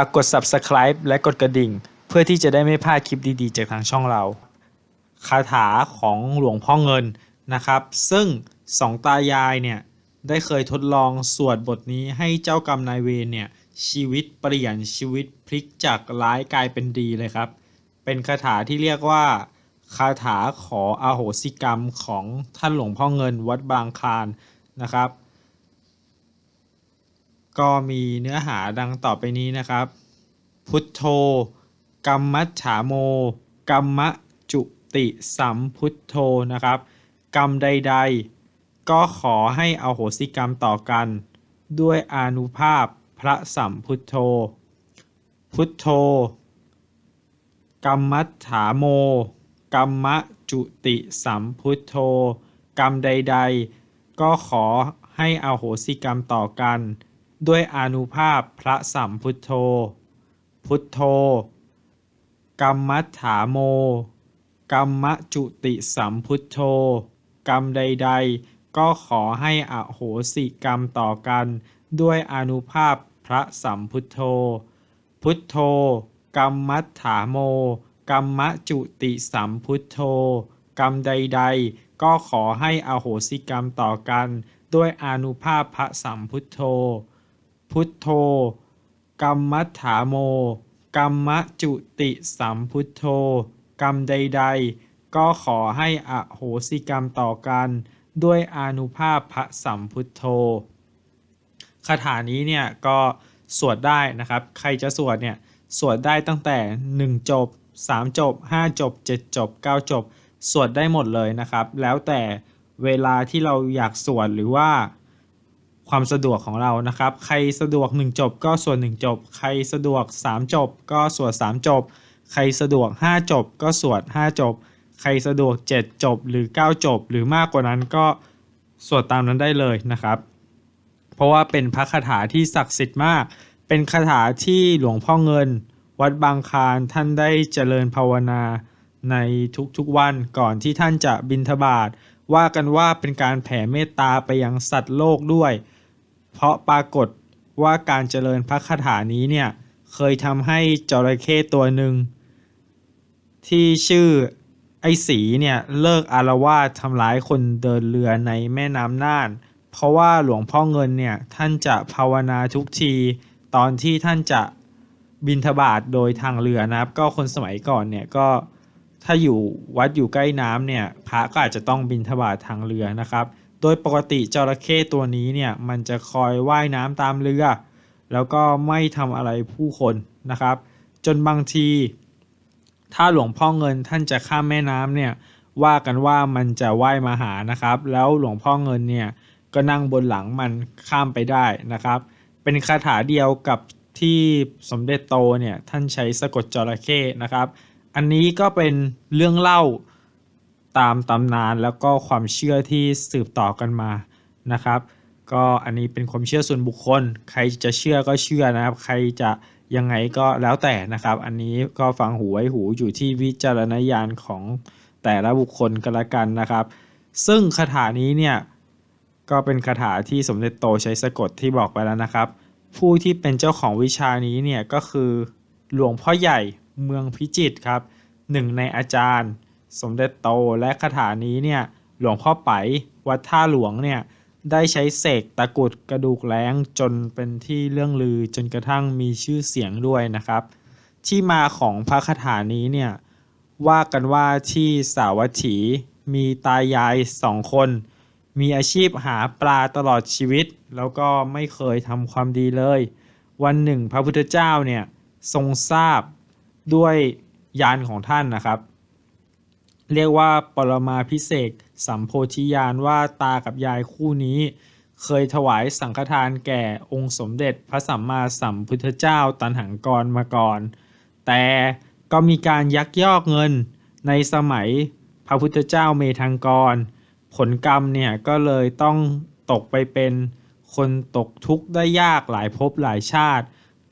ฝากกด subscribe และกดกระดิ่ง เพื่อที่จะได้ไม่พลาดคลิปดีๆ จากทางช่องเรา คาถาของหลวงพ่อเงินนะครับ ซึ่งสองตายายเนี่ยได้เคยทดลองสวดบทนี้ให้เจ้ากรรมนายเวรเนี่ยชีวิตเปลี่ยนชีวิตพลิกจากร้ายกลายเป็นดีเลยครับ เป็นคาถาที่เรียกว่าคาถาขออาโหสิกรรมของท่านหลวงพ่อเงินวัดบางคลานนะครับ ก็มีเนื้อหาดังต่อไปนี้นะครับ พุทโธกัมมัจฉาโมกัมมะจุติสัมพุทโธนะครับ กรรมใด ๆ ก็ขอให้อโหสิกรรมต่อกัน ด้วยอนุภาพพระสัมพุทโธ พุทโธกัมมัจฉาโมกัมมะจุติสัมพุทโธ กรรมใด ๆ ก็ขอให้อโหสิกรรมต่อกัน ด้วยอานุภาพพระสัมพุทโธ พุทโธกัมมัฏฐาโมกัมมะจุติสัมพุทโธ กรรมใด ๆ ก็ขอให้อโหสิกรรมต่อกัน ด้วยอานุภาพพระสัมพุทโธ พุทโธกัมมัฏฐาโมกัมมะจุติสัมพุทโธ กรรมใด ๆ ก็ขอให้อโหสิกรรมต่อกัน ด้วยอานุภาพพระสัมพุทโธ พุทโธกัมมัฐาโมกัมมจุติสัมพุทโธ กรรมใด ๆ ก็ขอให้อโหสิกรรมต่อกัน ด้วยอนุภาพพระสัมพุทโธคาถานี้เนี่ยก็สวดได้นะครับ ใครจะสวดเนี่ยสวดได้ตั้งแต่ 1 จบ 3 จบ 5 จบ 7 จบ 9 จบ สวดได้หมดเลยนะครับ แล้วแต่เวลาที่เราอยากสวดหรือว่า ความสะดวกของเรานะครับ ใครสะดวก 1 จบก็สวด1จบ ใครสะดวก 3 จบ ก็สวด3จบ ใครสะดวก 5 จบ ก็สวด5จบ ใครสะดวก 7 จบ หรือ 9 จบ หรือมากกว่านั้นก็สวดตามนั้นได้เลยนะครับ เพราะว่าเป็นพระคาถาที่ศักดิ์สิทธิ์มาก เป็นคาถาที่หลวงพ่อเงิน วัดบางคานท่านได้เจริญภาวนาในทุกๆวันก่อนที่ท่านจะบิณฑบาตว่ากันว่าเป็นการแผ่เมตตาไปยังสัตว์โลกด้วย เพราะปรากฏว่าการเจริญพระคาถานี้เนี่ยเคยทำให้จระเข้ตัวหนึ่ง ที่ชื่อไอ้สีเนี่ยเลิกอารวาสทำร้ายคนเดินเรือในแม่น้ำน่าน เพราะว่าหลวงพ่อเงินเนี่ยท่านจะภาวนาทุกทีตอนที่ท่านจะบินทบาทโดยทางเรือนะครับ ก็คนสมัยก่อนเนี่ยก็ถ้าอยู่วัดอยู่ใกล้น้ำเนี่ยพระก็อาจจะต้องบินทบาททางเรือนะครับ โดยปกติจระเข้ตัวนี้เนี่ยมันจะคอยว่ายน้ำตามเรือ แล้วก็ไม่ทำอะไรผู้คนนะครับ จนบางที ถ้าหลวงพ่อเงินท่านจะข้ามแม่น้ำเนี่ยว่ากันว่ามันจะว่ายมาหานะครับ แล้วหลวงพ่อเงินเนี่ยก็นั่งบนหลังมันข้ามไปได้นะครับ เป็นคาถาเดียวกับที่สมเด็จโตเนี่ยท่านใช้สะกดจระเข้นะครับ อันนี้ก็เป็นเรื่องเล่า ตามตำนานแล้วก็ความเชื่อที่สืบต่อกันมานะครับ ก็อันนี้เป็นความเชื่อส่วนบุคคล ใครจะเชื่อก็เชื่อนะครับ ใครจะยังไงก็แล้วแต่นะครับ อันนี้ก็ฟังหูไว้หูอยู่ที่วิจารณญาณของแต่ละบุคคลกันละกันนะครับ ซึ่งคาถานี้เนี่ยก็เป็นคาถาที่สมเด็จโตใช้สะกดที่บอกไปแล้วนะครับ ผู้ที่เป็นเจ้าของวิชานี้เนี่ยก็คือหลวงพ่อใหญ่เมืองพิจิตรครับหนึ่งในอาจารย์ สมเด็จโตและคาถานี้เนี่ยหลวงพ่อไปวัดท่าหลวงเนี่ยได้ใช้เสกตะกุดกระดูกแล้งจนเป็นที่เรื่องลือจนกระทั่งมีชื่อเสียงด้วยนะครับ ที่มาของพระคาถานี้เนี่ยว่ากันว่าที่สาวัตถีมีตายายสองคน มีอาชีพหาปลาตลอดชีวิต แล้วก็ไม่เคยทำความดีเลย วันหนึ่งพระพุทธเจ้าเนี่ยทรงทราบด้วยยานของท่านนะครับ เรียกว่าปรมาพิเศษสัมโพธิญาณว่าตากับยายคู่นี้ เคยถวายสังฆทานแก่องค์สมเด็จพระสัมมาสัมพุทธเจ้าตันหังกรมาก่อน แต่ก็มีการยักยอกเงินในสมัยพระพุทธเจ้าเมธังกร ผลกรรมเนี่ยก็เลยต้องตกไปเป็นคนตกทุกข์ได้ยากหลายภพหลายชาติ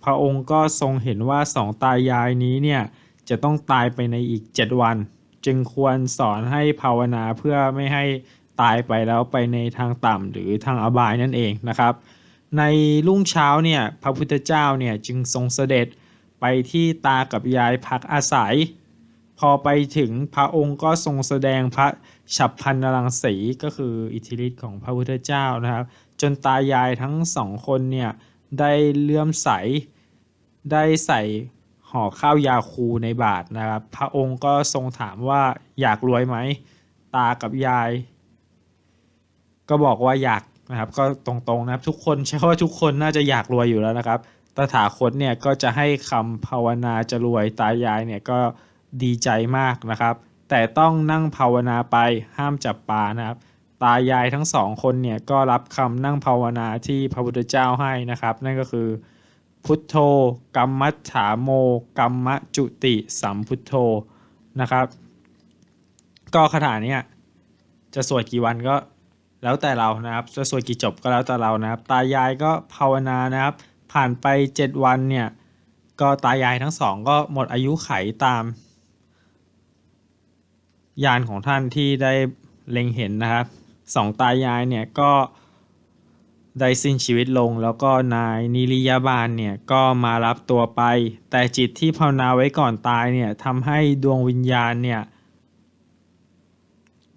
พระองค์ก็ทรงเห็นว่าสองตายายนี้เนี่ยจะต้องตายไปในอีก 7 วัน จึงควรสอนให้ภาวนาเพื่อไม่ให้ตายไปแล้วไปในทางต่ำหรือทางอบายนั่นเองนะครับ ในรุ่งเช้าเนี่ยพระพุทธเจ้าเนี่ยจึงทรงเสด็จไปที่ตากับยายพักอาศัย พอไปถึงพระองค์ก็ทรงแสดงพระฉับพันนรังสีก็คืออิทธิฤทธิ์ของพระพุทธเจ้านะครับ จนตายายทั้งสองคนเนี่ยได้เลื่อมใสได้ใส่ ห่อข้าวยาคูในบาทนะครับ พระองค์ก็ทรงถามว่าอยากรวยไหม ตากับยาย ก็บอกว่าอยากนะครับ ก็ตรงๆนะครับทุกคนใช่ว่าทุกคนน่าจะอยากรวยอยู่แล้วนะครับ ตถาคตเนี่ยก็จะให้คำภาวนาจะรวยตายายเนี่ยก็ดีใจมากนะครับ แต่ต้องนั่งภาวนาไปห้ามจับปลานะครับ ตายายทั้งสองคนเนี่ยก็รับคำนั่งภาวนาที่พระพุทธเจ้าให้นะครับ นั่นก็คือ พุทโธกัมมัฏฐาโมกัมมะจุติสัมพุทโธนะครับ ก็คาถาเนี้ยจะสวดกี่วันก็แล้วแต่เรานะครับ จะสวดกี่จบก็แล้วแต่เรานะครับ ตายายก็ภาวนานะครับ ผ่านไป 7 วันเนี่ย ก็ตายายทั้งสองก็หมดอายุไขตามยานของท่านที่ได้เล็งเห็นนะครับสองตายายเนี่ยก็ ได้สิ้นชีวิตลงแล้วก็นายนิริยาบาลเนี่ยก็มารับตัวไป แต่จิตที่ภาวนาไว้ก่อนตายเนี่ยทำให้ดวงวิญญาณเนี่ย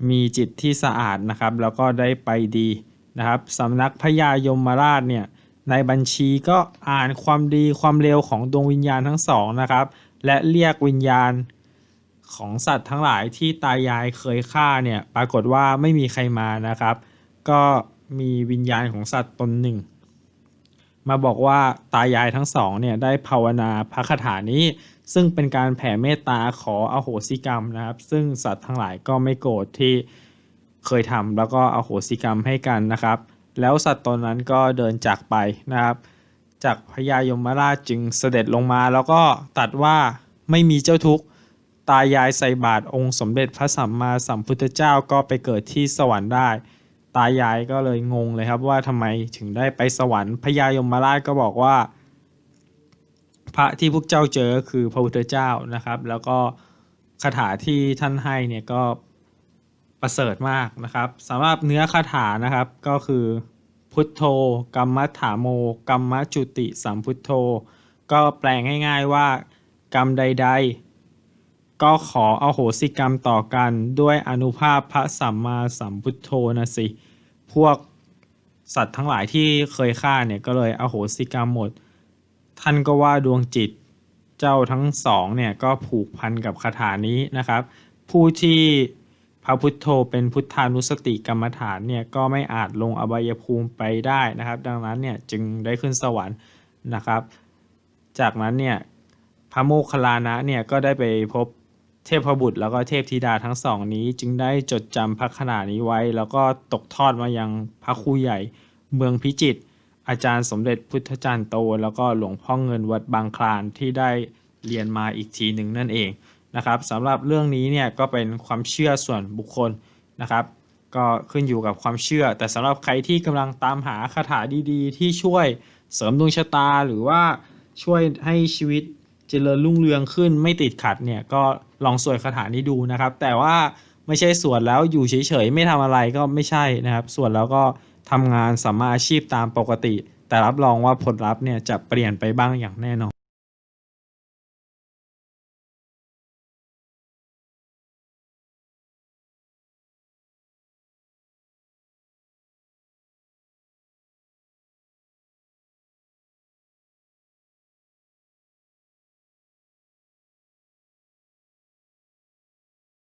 มีจิตที่สะอาดนะครับ แล้วก็ได้ไปดีนะครับสำนักพญายมราชเนี่ยในบัญชีก็อ่านความดีความเร็วของดวงวิญญาณทั้งสองนะครับ และเรียกวิญญาณของสัตว์ทั้งหลายที่ตายายเคยฆ่าเนี่ยปรากฏว่าไม่มีใครมานะครับ ก็ มีวิญญาณของสัตว์ตนหนึ่ง มาบอกว่าตายายทั้งสองเนี่ยได้ภาวนาพระคาถานี้ ซึ่งเป็นการแผ่เมตตาขออโหสิกรรมนะครับ ซึ่งสัตว์ทั้งหลายก็ไม่โกรธที่เคยทำแล้วก็อโหสิกรรมให้กันนะครับ แล้วสัตว์ตนนั้นก็เดินจากไปนะครับจากพญายมราชจึงเสด็จลงมาแล้วก็ตัดว่าไม่มีเจ้าทุกข์ตายายใส่บาตรองค์สมเด็จพระสัมมาสัมพุทธเจ้าก็ไปเกิดที่สวรรค์ได้ ตายายก็เลยงงเลยครับว่าทำไมถึงได้ไปสวรรค์พญายมราชก็บอกว่า พระที่พวกเจ้าเจอคือพระพุทธเจ้านะครับ แล้วก็คาถาที่ท่านให้เนี่ยก็ประเสริฐมากนะครับสำหรับเนื้อคาถานะครับก็คือพุทโธกัมมัฏฐาโมกัมมจุติสัมพุทโธ ก็แปลง่ายๆว่ากรรมใด ๆ ก็ขอเอาโหสิกรรมต่อกันด้วยอนุภาพพระสัมมาสัมพุทโธนะสิ พวกสัตว์ทั้งหลายที่เคยฆ่าเนี่ยก็เลยอโหสิกรรมหมด ท่านก็ว่าดวงจิตเจ้าทั้งสองเนี่ยก็ผูกพันกับคาถานี้นะครับ ผู้ที่พระพุทโธเป็นพุทธานุสติกรรมฐานเนี่ยก็ไม่อาจลงอบายภูมิไปได้นะครับ ดังนั้นเนี่ยจึงได้ขึ้นสวรรค์นะครับ จากนั้นเนี่ยพระโมคคัลลานะเนี่ยก็ได้ไปพบ เทพบุตรแล้วก็เทพธิดาทั้งสองนี้ จึงได้จดจำพระขนาดนี้ไว้ แล้วก็ตกทอดมายังพระครูใหญ่เมืองพิจิตรอาจารย์สมเด็จพุทธจารย์โต แล้วก็หลวงพ่อเงินวัดบางคลานที่ได้เรียนมาอีกทีหนึ่งนั่นเองนะครับสำหรับเรื่องนี้เนี่ยก็เป็นความเชื่อส่วนบุคคลนะครับ ก็ขึ้นอยู่กับความเชื่อ แต่สำหรับใครที่กำลังตามหาคาถาดีๆ ที่ช่วยเสริมดวงชะตาหรือว่าช่วยให้ชีวิต เจริญรุ่งเรืองขึ้นไม่ติดขัดเนี่ยก็ลองสวดคาถานี้ดูนะครับ แต่ว่าไม่ใช่สวดแล้วอยู่เฉยๆไม่ทำอะไรก็ไม่ใช่นะครับสวดแล้วก็ทำงานสัมมาอาชีพตามปกติ แต่รับรองว่าผลลัพธ์เนี่ยจะเปลี่ยนไปบ้างอย่างแน่นอน